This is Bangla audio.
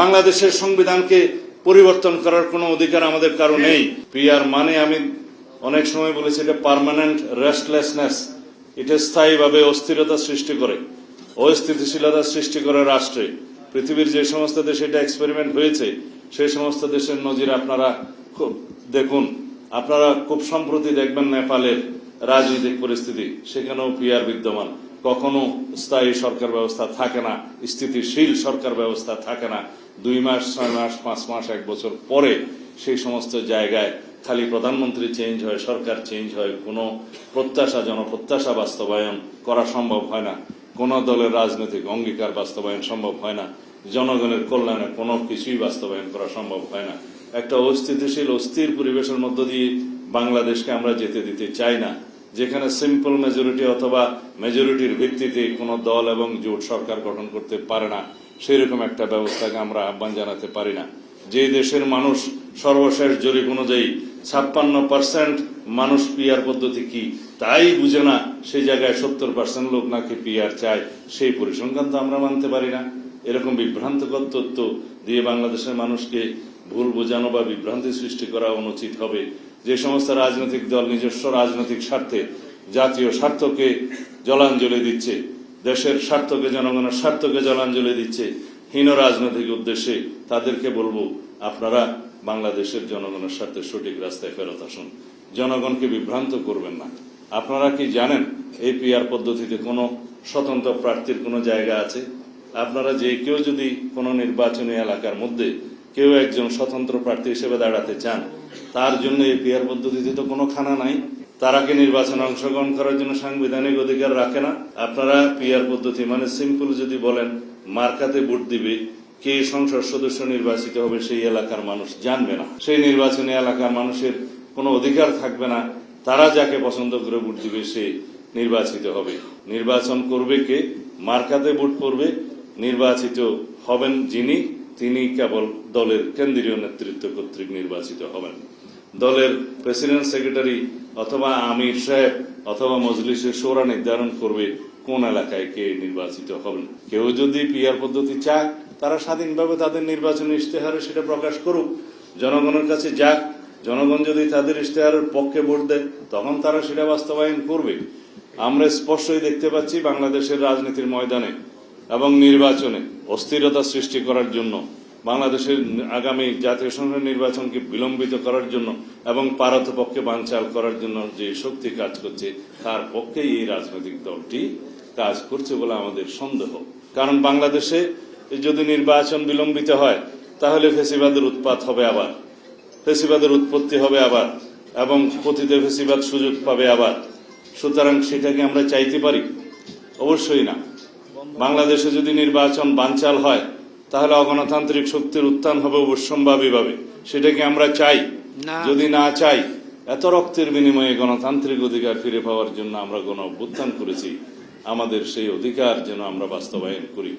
বাংলাদেশের সংবিধানকে পরিবর্তন করার কোনো অধিকার আমাদের কারও নেই। পিআর মানে আমি অনেক সময় বলেছি এটা পার্মানেন্ট রেস্টলেসনেস এটা স্থায়ীভাবে অস্থিরতা সৃষ্টি করে, অস্থিতিশীলতা সৃষ্টি করে রাষ্ট্রে। পৃথিবীর যে সমস্ত দেশে এটা এক্সপেরিমেন্ট হয়েছে, সেই সমস্ত দেশের নজির আপনারা খুব দেখুন। আপনারা খুব সম্প্রতি দেখবেন নেপালের রাজনৈতিক পরিস্থিতি, সেখানেও পিয়ার বিদ্যমান। কখনো স্থায়ী সরকার ব্যবস্থা থাকে না, স্থিতিশীল সরকার ব্যবস্থা থাকে না। দুই মাস, ছয় মাস, পাঁচ মাস, এক বছর পরে সেই সমস্ত জায়গায় খালি প্রধানমন্ত্রী চেঞ্জ হয়, সরকার চেঞ্জ হয়, কোনো প্রত্যাশা, জনপ্রত্যাশা বাস্তবায়ন করা সম্ভব হয় না। কোন দলের রাজনৈতিক অঙ্গীকার বাস্তবায়ন সম্ভব হয় না। জনগণের কল্যাণে কোনো কিছুই বাস্তবায়ন করা সম্ভব হয় না। একটা অস্থিতিশীল, অস্থির পরিবেশের মধ্য দিয়ে বাংলাদেশকে আমরা যেতে দিতে চাই না। যেখানে সিম্পল মেজরিটি অথবা মেজরিটির ভিত্তিতে কোনো দল এবং জোট সরকার গঠন করতে পারে না, সেরকম একটা ব্যবস্থাকে আমরা আহ্বান জানাতে পারি না। যে দেশের মানুষ সর্বশেষ জরিপ অনুযায়ী ছাপ্পান্ন পার্সেন্ট মানুষ পিয়ার পদ্ধতি কি তাই বুঝে না সেই জায়গায় সত্তর পার্সেন্ট লোক নাকি পিয়ার চায়, সেই পরিসংখ্যান তো আমরা মানতে পারি না। এরকম বিভ্রান্তকর তথ্য দিয়ে বাংলাদেশের মানুষকে ভুল বোঝানো বা বিভ্রান্তি সৃষ্টি করা অনুচিত হবে। যে সমস্ত রাজনৈতিক দল নিজস্ব রাজনৈতিক স্বার্থে জাতীয় স্বার্থকে জলাঞ্জলি দিচ্ছে, দেশের স্বার্থকে, জনগণের স্বার্থকে জলাঞ্জলি দিচ্ছে, হীন রাজনৈতিক উদ্দেশ্যে তাদেরকে বলব, আপনারা বাংলাদেশের জনগণের স্বার্থে সঠিক রাস্তায় ফেরত আসুন। জনগণকে বিভ্রান্ত করবেন না। আপনারা কি জানেন এই পিআর পদ্ধতিতে কোনো স্বতন্ত্র প্রার্থীর কোনো জায়গা আছে? আপনারা যে কেউ যদি কোনো নির্বাচনী এলাকার মধ্যে কেউ একজন স্বতন্ত্র প্রার্থী হিসেবে দাঁড়াতে চান, তার জন্য এই পিআর পদ্ধতিতে তো কোনো খানা নাই। তারা কি নির্বাচনে অংশগ্রহণ করার জন্য সাংবিধানিক অধিকার রাখে না? আপনারা পিআর পদ্ধতি মানে সিম্পল যদি বলেন, মার্কাতে ভোট দিবে, কে সংসদ সদস্য নির্বাচিত হবে সেই এলাকার মানুষ জানবে না। সেই নির্বাচনী এলাকার মানুষের কোনো অধিকার থাকবে না। তারা যাকে পছন্দ করে ভোট দিবে, সে নির্বাচিত হবে। নির্বাচন করবে কে? মার্কাতে ভোট পড়বে। নির্বাচিত হবেন যিনি তিনি কেবল দলের কেন্দ্রীয় নেতৃত্ব কর্তৃক নির্বাচিত হবেন। দলের প্রেসিডেন্ট সেক্রেটারি অথবা আমির সাহেব অথবা মজলিসের সোরা নির্ধারণ করবে কোন এলাকায় কে নির্বাচিত হবেন। কেউ যদি পিআর পদ্ধতি চায়, তারা স্বাধীনভাবে তাদের নির্বাচনী ইশতেহারে সেটা প্রকাশ করুক। জনগণের কাছে যাক, জনগণ যদি তাদের ইশতেহারের পক্ষে ভোট দেয়, তখন তারা সেটা বাস্তবায়ন করবে। আমরা স্পষ্টই দেখতে পাচ্ছি বাংলাদেশের রাজনীতির ময়দানে এবং নির্বাচনে অস্থিরতা সৃষ্টি করার জন্য, বাংলাদেশের আগামী জাতীয় সংসদ নির্বাচনকে বিলম্বিত করার জন্য এবং পারতপক্ষে বানচাল করার জন্য যে শক্তি কাজ করছে, তার পক্ষেই এই রাজনৈতিক দলটি কাজ করছে বলে আমাদের সন্দেহ। কারণ বাংলাদেশে যদি নির্বাচন বিলম্বিত হয়, তাহলে ফেসিবাদের উৎপাত হবে আবার, ফেসিবাদের উৎপত্তি হবে আবার, এবং পতিত ফেসিবাদ সুযোগ পাবে আবার। সুতরাং সেটাকে আমরা চাইতে পারি? অবশ্যই না। বাংলাদেশে যদি নির্বাচন বানচাল হয় তাহলে অগণতান্ত্রিক শক্তির উত্থান হবে অবশ্যম্ভাবীভাবে সেটাকে আমরা চাই। যদি না চাই এত রক্তের বিনিময়ে গণতান্ত্রিক অধিকার ফিরে পাওয়ার জন্য আমরা গণ অভ্যুত্থান করেছি। আমাদের সেই অধিকার যেন আমরা বাস্তবায়ন করি।